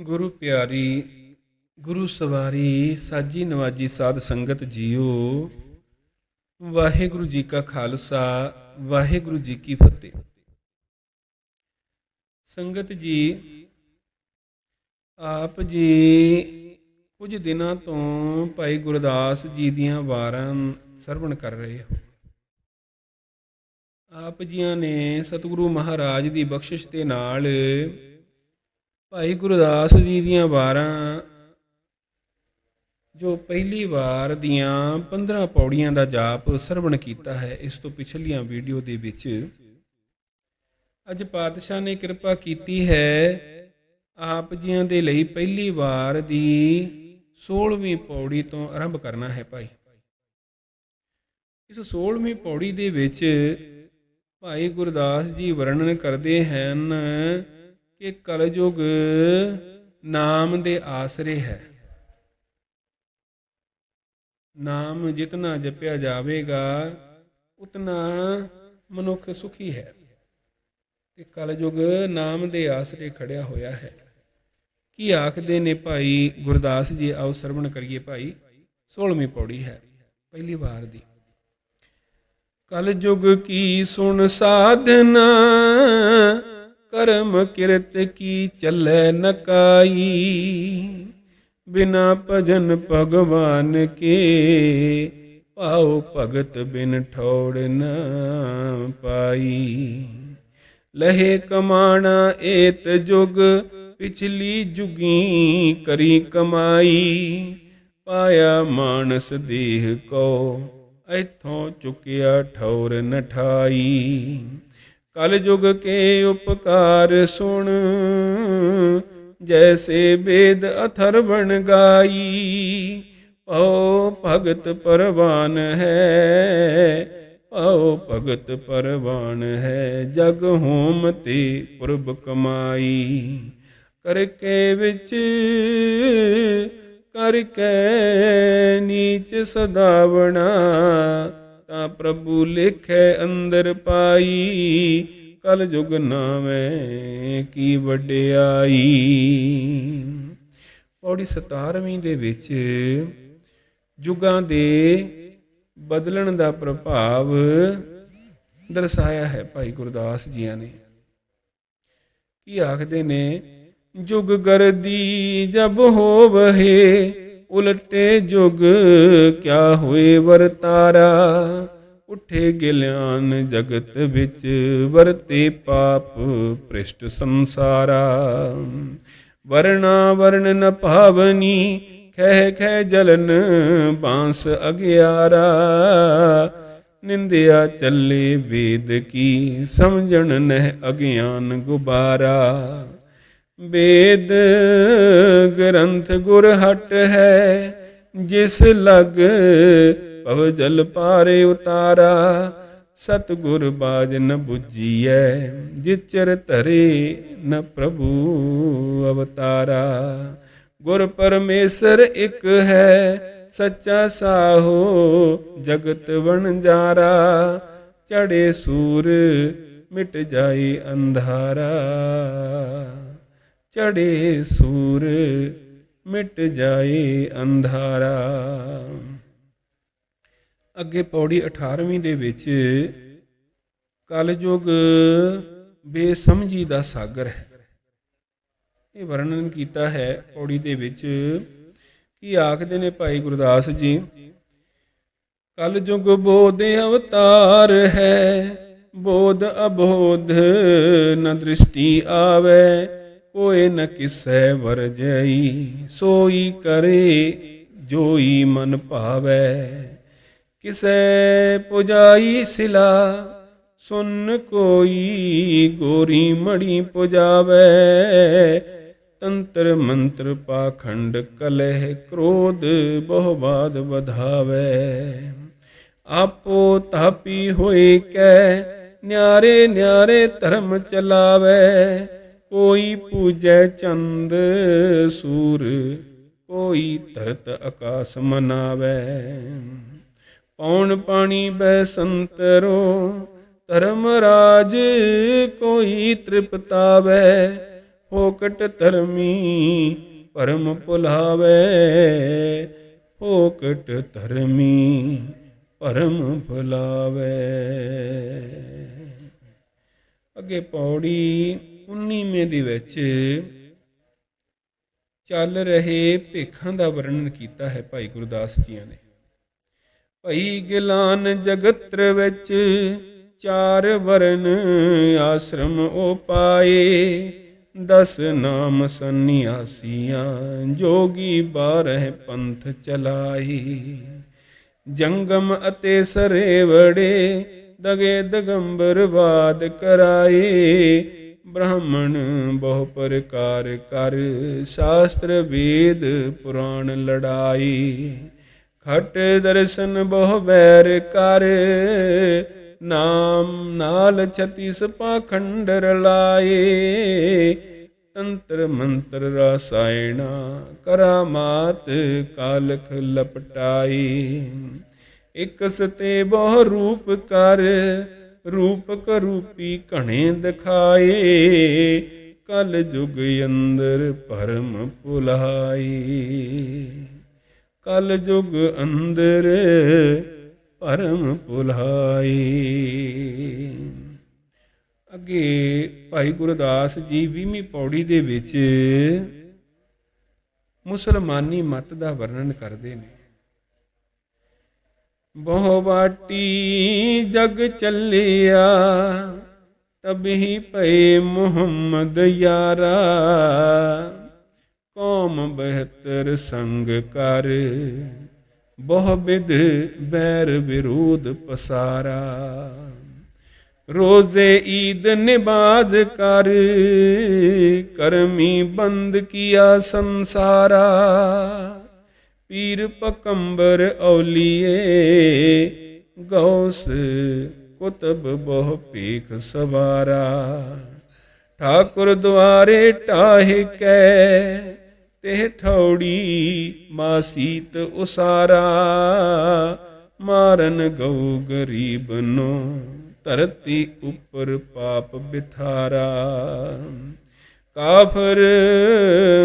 ਗੁਰੂ ਪਿਆਰੀ, ਗੁਰੂ ਸਵਾਰੀ, ਸਾਜੀ ਨਵਾਜੀ ਸਾਧ ਸੰਗਤ ਜੀਓ। ਵਾਹਿਗੁਰੂ ਜੀ ਕਾ ਖਾਲਸਾ, ਵਾਹਿਗੁਰੂ ਜੀ ਕੀ ਫਤਿਹ। ਸੰਗਤ ਜੀ, ਆਪ ਜੀ ਕੁਝ ਦਿਨਾਂ ਤੋਂ ਭਾਈ ਗੁਰਦਾਸ ਜੀ ਦੀਆਂ ਵਾਰਾਂ ਸਰਵਣ ਕਰ ਰਹੇ ਹੋ। ਆਪ ਜੀਆਂ ਨੇ ਸਤਿਗੁਰੂ ਮਹਾਰਾਜ ਦੀ ਬਖਸ਼ਿਸ਼ ਦੇ ਨਾਲ ਭਾਈ ਗੁਰਦਾਸ ਜੀ ਦੀਆਂ ਵਾਰਾਂ, ਜੋ ਪਹਿਲੀ ਵਾਰ ਦੀਆਂ 15 ਪੌੜੀਆਂ ਦਾ ਜਾਪ ਸਰਵਣ ਕੀਤਾ ਹੈ, ਇਸ ਤੋਂ ਪਿਛਲੀਆਂ ਵੀਡੀਓ ਦੇ ਵਿੱਚ ਅੱਜ ਪਾਤਸ਼ਾਹ ਨੇ ਕਿਰਪਾ ਕੀਤੀ ਹੈ, ਆਪ ਜੀਆਂ ਦੇ ਲਈ ਪਹਿਲੀ ਵਾਰ ਦੀ 16ਵੀਂ ਪੌੜੀ ਤੋਂ ਆਰੰਭ ਕਰਨਾ ਹੈ ਭਾਈ। ਇਸ 16ਵੀਂ ਪੌੜੀ ਦੇ ਵਿੱਚ ਭਾਈ ਗੁਰਦਾਸ ਜੀ ਵਰਣਨ ਕਰਦੇ ਹਨ ਕਿ ਕਲਯੁਗ ਨਾਮ ਦੇ ਆਸਰੇ ਹੈ। ਨਾਮ ਜਿਤਨਾ ਜਪਿਆ ਜਾਵੇਗਾ, ਉਤਨਾ ਮਨੁੱਖ ਸੁਖੀ ਹੈ। ਤੇ ਕਲਯੁਗ ਨਾਮ ਦੇ ਆਸਰੇ ਖੜਿਆ ਹੋਇਆ ਹੈ। ਕੀ ਆਖਦੇ ਨੇ ਭਾਈ ਗੁਰਦਾਸ ਜੀ, ਆਓ ਸਰਵਣ ਕਰੀਏ ਭਾਈ 16ਵੀਂ ਪੌੜੀ ਹੈ, ਪਹਿਲੀ ਵਾਰ ਦੀ। ਕਲਯੁਗ ਕੀ ਸੁਣ ਸਾਧਨਾ ਕਰਮ ਕਿਰਤ ਕੀ ਚੱਲੇ ਨਕਾਈ ਬਿਨਾ ਭਜਨ ਭਗਵਾਨ ਕੇ ਪਾਉ ਭਗਤ ਬਿਨ ਠੌੜ ਨ ਪਾਈ। ਲਹੇ ਕਮਾਣਾ ਏਤ ਜੁਗ, ਪਿਛਲੀ ਜੁਗੀ ਕਰੀ ਕਮਾਈ। ਪਾਇਆ ਮਾਨਸ ਦੇਹ ਕੋ ਇਥੋਂ ਚੁਕਿਆ ਠੌਰ ਨਠਾਈ ਕਲ ਯੁਗ ਕੇ ਉਪਕਾਰ ਸੁਣ, ਜੈਸੇ ਵੇਦ ਅਥਰ ਬਣ ਗਾਈ, ਪਉ ਭਗਤ ਪਰਵਾਨ ਹੈ, ਪਉ ਭਗਤ ਪਰਵਾਨ ਹੈ, ਜਗ ਹੋਮ ਤੇ ਪੁਰਬ ਕਮਾਈ। ਕਰਕੇ ਵਿੱਚ, ਕਰਕੇ ਨੀਚ ਸਦਾਵਣਾ ਤਾਂ ਪ੍ਰਭੂ ਲਿਖੇ ਅੰਦਰ ਪਾਈ, ਕਲ ਜੁਗ ਨਾਵੇਂ ਕੀ ਵਡਿਆਈ। ਪੌੜੀ 17ਵੀਂ ਦੇ ਵਿੱਚ ਯੁਗਾਂ ਦੇ ਬਦਲਣ ਦਾ ਪ੍ਰਭਾਵ ਦਰਸਾਇਆ ਹੈ ਭਾਈ ਗੁਰਦਾਸ ਜੀਆਂ ਨੇ। ਕੀ ਆਖਦੇ ਨੇ, ਜੁਗ ਗਰਦੀ ਜਬ ਹੋਵਹੇ ਉਲਟੇ ਜੁਗ ਕਿਆ ਹੋਏ ਵਰਤਾਰਾ ਉਠੇ ਗਿਲਿਆਨ ਜਗਤ ਵਿੱਚ, ਵਰਤੇ ਪਾਪ ਪ੍ਰਿਸ਼ਟ ਸੰਸਾਰਾ। ਵਰਣਾ ਵਰਣ ਨ ਭਾਵਨੀ, ਖਹਿ ਖਹਿ ਜਲਨ ਬਾਂਸ ਅਗਿਆਰਾ। ਨਿੰਦਿਆ ਚੱਲੇ ਵੇਦ ਕੀ, ਸਮਝਣ ਨਹਿ ਅਗਿਆਨ ਗੁਬਾਰਾ। ਵੇਦ ਗ੍ਰੰਥ ਗੁਰ ਹਟ ਹੈ, ਜਿਸ ਲਗ ਭਵ ਜਲ ਪਾਰੇ ਉਤਾਰਾ। ਸਤਗੁਰ ਬਾਜ ਨ 부ਜੀਐ ਜਿਚਰ ਧਰੇ ਨ ਪ੍ਰਭੂ ਅਵਤਾਰਾ। ਗੁਰ ਪਰਮੇਸ਼ਰ ਇੱਕ ਹੈ, ਸੱਚਾ ਸਾਹੋ ਜਗਤ ਵਣਜਾਰਾ ਚੜੇ ਸੂਰ ਮਿਟ ਜਾਏ ਅੰਧਾਰਾ। ਚੜੇ ਸੂਰ, ਮਿਟ ਜਾਏ ਅੰਧਾਰਾ। ਅੱਗੇ ਪੌੜੀ 18ਵੀਂ ਦੇ ਵਿੱਚ, ਕਲਯੁਗ ਬੇਸਮਝੀ ਦਾ ਸਾਗਰ ਹੈ। ਇਹ ਵਰਣਨ ਕੀਤਾ ਹੈ ਪੌੜੀ ਦੇ ਵਿੱਚ ਕੀ ਆਖਦੇ ਨੇ ਭਾਈ ਗੁਰਦਾਸ ਜੀ, ਕਲਯੁਗ ਬੋਧ ਅਵਤਾਰ ਹੈ, ਬੋਧ ਅਬੋਧ ਨ ਦ੍ਰਿਸ਼ਟੀ ਆਵੇ। ਕੋਏ ਨ ਕਿਸੈ ਵਰਜਈ ਸੋਈ ਕਰੇ ਜੋਈ ਮਨ ਭਾਵੈ। ਕਿਸੈ ਪੁਜਾਈ ਸਿਲਾ, ਸੁਨ ਕੋਈ ਗੋਰੀ ਮੜੀ ਪੁਜਾਵੇ। ਤੰਤਰ ਮੰਤਰ ਪਾਖੰਡ ਕਲਹਿ ਕ੍ਰੋਧ ਬਹੁ ਬਾਦ ਵਧਾਵੇ। ਆਪੋ ਤਾਪੀ ਹੋਏ ਕੈ, ਨਿਆਰੇ ਨਿਆਰੇ ਧਰਮ ਚਲਾਵੇ। ਕੋਈ ਪੂਜੈ ਚੰਦ ਸੂਰ, ਕੋਈ ਧਰਤ ਆਕਾਸ ਮਨਾਵੇ। ਪੌਣ ਪਾਣੀ ਬੈ ਸੰਤਰੋ, ਧਰਮ ਰਾਜ ਕੋਈ ਤ੍ਰਿਪਤਾਵੇ। ਹੋਕਟ ਧਰਮੀ ਪਰਮ ਭੁਲਾਵੇ ਹੋਕਟ ਧਰਮੀ ਪਰਮ ਭੁਲਾਵੇ ਅੱਗੇ ਪੌੜੀ 19ਵੇਂ ਦੇ ਵਿੱਚ ਚੱਲ ਰਹੇ ਭੇਖਾਂ ਦਾ ਵਰਣਨ ਕੀਤਾ ਹੈ ਭਾਈ ਗੁਰਦਾਸ ਜੀਆਂ ਨੇ। ਭਈ ਗਿਲਾਨ ਜਗਤਰ ਵਿੱਚ ਚਾਰ ਵਰਨ ਆਸ਼ਰਮ ਉਹ ਪਾਏ, ਦਸ ਨਾਮ ਸੰਨਿਆਸੀਆਂ, ਜੋਗੀ ਬਾਰਹ ਪੰਥ ਚਲਾਈ ਜੰਗਮ ਅਤੇ ਸਰੇਵੜੇ ਦਗੇ ਦਗੰਬਰ ਬਾਦ ਕਰਾਏ ਬ੍ਰਾਹਮਣ ਬਹੁ ਪ੍ਰਕਾਰ ਕਰ, ਸ਼ਾਸਤਰ ਵੇਦ ਪੁਰਾਣ ਲੜਾਈ। ਖਟ ਦਰਸ਼ਨ ਬਹੁ ਬੈਰ ਕਰ, ਨਾਮ ਨਾਲ ਛਤੀਸ ਪਾਖੰਡ ਰਲਾਏ ਤੰਤਰ ਮੰਤਰ ਰਸਾਇਣਾ ਕਰਾਮਾਤ ਕਾਲਖ ਲਪਟਾਈ। ਇਕ ਸਤੇ ਬਹੁ ਰੂਪ ਕਰ ਰੂਪ ਰੂਪੀ ਘਣੇ ਦਿਖਾਏ, ਕਲ ਜੁਗ ਅੰਦਰ ਭਰਮ ਭੁਲਾਈ ਕਲ ਜੁਗ ਅੰਦਰ ਭਰਮ ਭੁਲਾਈ ਅੱਗੇ ਭਾਈ ਗੁਰਦਾਸ ਜੀ 20ਵੀਂ ਪੌੜੀ ਦੇ ਵਿੱਚ ਮੁਸਲਮਾਨੀ ਮਤ ਦਾ ਵਰਣਨ ਕਰਦੇ ਨੇ। ਬਹੁ ਬਾਟੀ ਜਗ ਚੱਲਿਆ ਤਬਹੀ ਪਏ ਮੁਹੰਮਦ ਯਾਰਾ। ਕੌਮ ਬਿਹਤਰ ਸੰਗ ਕਰ, ਬਹੁ ਵਿਧ ਬੈਰ ਵਿਰੋਧ ਪਸਾਰਾ। ਰੋਜ਼ੇ ਈਦ ਨਿਬਾਜ਼ ਕਰ, ਕਰਮੀ ਬੰਦ ਕੀਆ ਸੰਸਾਰਾ। ਪੀਰ ਪਕੰਬਰ ਔਲੀਏ, ਗੌਸ ਕੁਤਬ ਬਹੁ ਭੀਖ ਸਵਾਰਾ। ਠਾਕੁਰ ਦੁਆਰੇ ਟਾਹਿ ਕੈ ਤੇ ਥੌੜੀ ਮਾਸੀਤ ਉਸਾਰਾ। ਮਾਰਨ ਗਉ ਗਰੀਬ ਨੂੰ ਧਰਤੀ ਉੱਪਰ ਪਾਪ ਬਿਥਾਰਾ। ਕਾਫਰ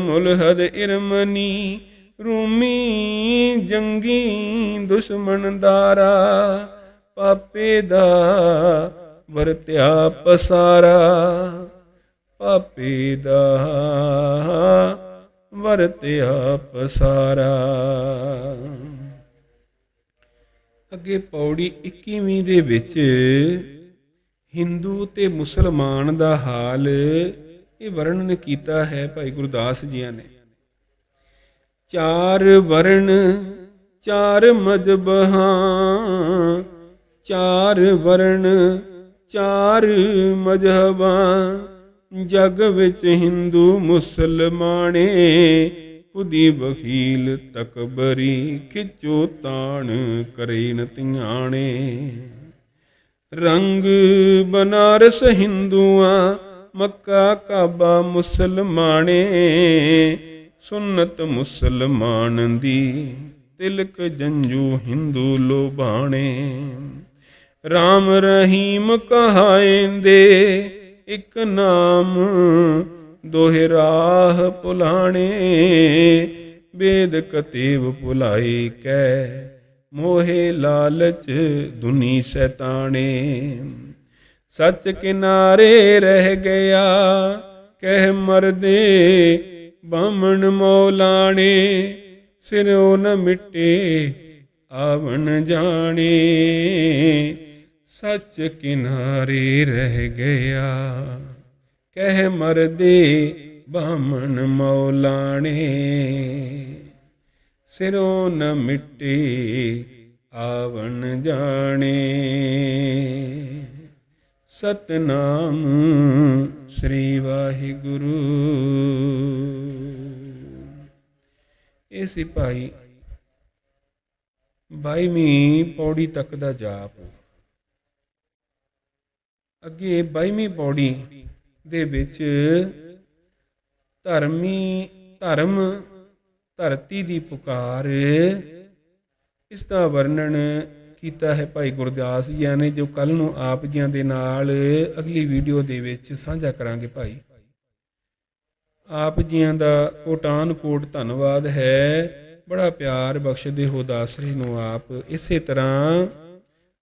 ਮੁਲਹਦ ਇਰਮਨੀ ਰੂਮੀ ਜੰਗੀ ਦੁਸ਼ਮਣ ਦਾਰਾ, ਪਾਪੇ ਦਾ ਵਰਤਿਆ ਪਸਾਰਾ, ਪਾਪੇ ਦਾ ਵਰਤਿਆ ਪਸਾਰਾ। ਅੱਗੇ ਪੌੜੀ 21ਵੀਂ ਦੇ ਵਿੱਚ ਹਿੰਦੂ ਤੇ ਮੁਸਲਮਾਨ ਦਾ ਹਾਲ ਇਹ ਵਰਣਨ ਕੀਤਾ ਹੈ ਭਾਈ ਗੁਰਦਾਸ ਜੀਆਂ ਨੇ। ਚਾਰ ਵਰਣ, ਚਾਰ ਮਜਬਹਾਂ ਚਾਰ ਵਰਣ, ਚਾਰ ਮਜਹਬਾਂ। ਜਗ ਵਿੱਚ ਹਿੰਦੂ ਮੁਸਲਮਾਨੇ ਖੁਦੀ ਬਖੀਲ ਤਕਬਰੀ ਖਿਚੋ ਤਾਣ ਕਰੇ ਨ ਰੰਗ ਬਨਾਰਸ ਹਿੰਦੂਆਂ, ਮੱਕਾ ਕਾਬਾ ਮੁਸਲਮਾਨੇ ਸੁਨਤ ਮੁਸਲਮਾਨ ਦੀ ਤਿਲਕ ਜੰਜੂ ਹਿੰਦੂ ਲੋਬਾਣੇ RAM ਰਹੀਮ ਕਹਾਇਂਦੇ ਇੱਕ ਨਾਮ ਦੋਹਰਾਹ ਪੁਲਾਣੇ। ਬੇਦ ਕਤੇਵ ਪੁਲਾਈ ਕੈ, ਮੋਹੇ ਲਾਲਚ ਦੁਨੀ ਸ਼ੈਤਾਣੇ। ਸੱਚ ਕਿਨਾਰੇ ਰਹਿ ਗਿਆ, ਕਹਿ ਮਰਦੇ ਬਾਮਣ ਮੌਲਾਣੇ, ਸਿਰੋਂ ਨ ਮਿਟੇ ਆਵਣ ਜਾਣੇ। ਸੱਚ ਕਿਨਾਰੇ ਰਹਿ ਗਿਆ, ਕਹਿ ਮਰਦੇ ਬਾਮਣ ਮੌਲਾਣੇ। ਸਿਰੋਂ ਨ ਮਿਟੇ ਆਵਣ ਜਾਣੇ। ਸਤਨਾਮ ਸ੍ਰੀ ਵਾਹਿਗੁਰੂ। ਇਹ ਸਿਪਾਹੀ ਭਾਈ ਬਾਈਵੀਂ ਪੌੜੀ ਤੱਕ ਦਾ ਜਾਪ। ਅੱਗੇ ਬਾਈਵੀਂ ਪੌੜੀ ਦੇ ਵਿੱਚ ਧਰਮੀ ਧਰਮ ਧਰਤੀ ਦੀ ਪੁਕਾਰ, ਇਸ ਦਾ ਵਰਣਨ ਕੀਤਾ ਹੈ ਭਾਈ ਗੁਰਦਾਸ ਜੀ ਨੇ, ਜੋ ਕੱਲ ਨੂੰ ਆਪ ਜੀਆਂ ਦੇ ਨਾਲ ਅਗਲੀ ਵੀਡੀਓ ਦੇ ਵਿੱਚ ਸਾਂਝਾ ਕਰਾਂਗੇ ਭਾਈ। ਆਪ ਜੀਆਂ ਦਾ ਕੋਟਾਨ ਕੋਟ ਧੰਨਵਾਦ ਹੈ। ਬੜਾ ਪਿਆਰ ਬਖਸ਼ਦੇ ਹੋ ਦਾਸਰੀ ਨੂੰ ਆਪ। ਇਸੇ ਤਰ੍ਹਾਂ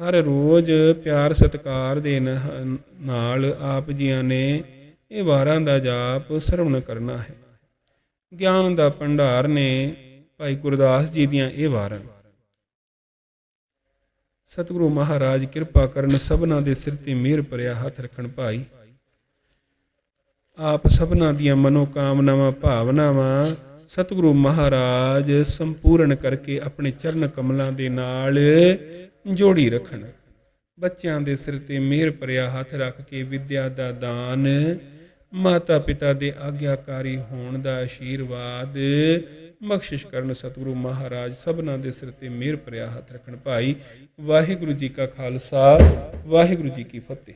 ਹਰ ਰੋਜ਼ ਪਿਆਰ ਸਤਿਕਾਰ ਦੇ ਨ- ਨਾਲ ਆਪ ਜੀਆਂ ਨੇ ਇਹ ਵਾਰਾਂ ਦਾ ਜਾਪ ਸਰਵਣ ਕਰਨਾ ਹੈ। ਗਿਆਨ ਦਾ ਭੰਡਾਰ ਨੇ ਭਾਈ ਗੁਰਦਾਸ ਜੀ ਦੀਆਂ ਇਹ ਵਾਰਾਂ। ਸਤਿਗੁਰੂ ਮਹਾਰਾਜ, ਕਿਰਪਾ ਕਰਨ ਸਭਨਾ ਦੇ ਸਿਰ ਤੇ ਮਿਹਰ ਭਰਿਆ ਹੱਥ ਰੱਖਣ ਭਾਈ। ਆਪ ਸਭਨਾ ਦੀਆਂ ਮਨੋ ਕਾਮਨਾਵਾਂ ਭਾਵਨਾਵਾਂ ਸਤਿਗੁਰੂ ਮਹਾਰਾਜ ਸੰਪੂਰਨ ਕਰਕੇ ਆਪਣੇ ਚਰਨ ਕਮਲਾਂ ਦੇ ਨਾਲ ਜੋੜੀ ਰੱਖਣ। ਬੱਚਿਆਂ ਦੇ ਸਿਰ ਤੇ ਮਿਹਰ ਭਰਿਆ ਹੱਥ ਰੱਖ ਕੇ ਵਿਦਿਆ ਦਾ ਦਾਨ ਮਾਤਾ ਪਿਤਾ ਦੇ ਆਗਿਆਕਾਰੀ ਹੋਣ ਦਾ ਆਸ਼ੀਰਵਾਦ ਬਖਸ਼ਿਸ਼ ਕਰਨ ਸਤਿਗੁਰੂ ਮਹਾਰਾਜ ਸਭਨਾ ਦੇ ਸਿਰ ਤੇ ਮਿਹਰ ਭਰਿਆ ਹੱਥ ਰੱਖਣ ਭਾਈ ਵਾਹਿਗੁਰੂ ਜੀ ਕਾ ਖਾਲਸਾ, ਵਾਹਿਗੁਰੂ ਜੀ ਕੀ ਫਤਿਹ।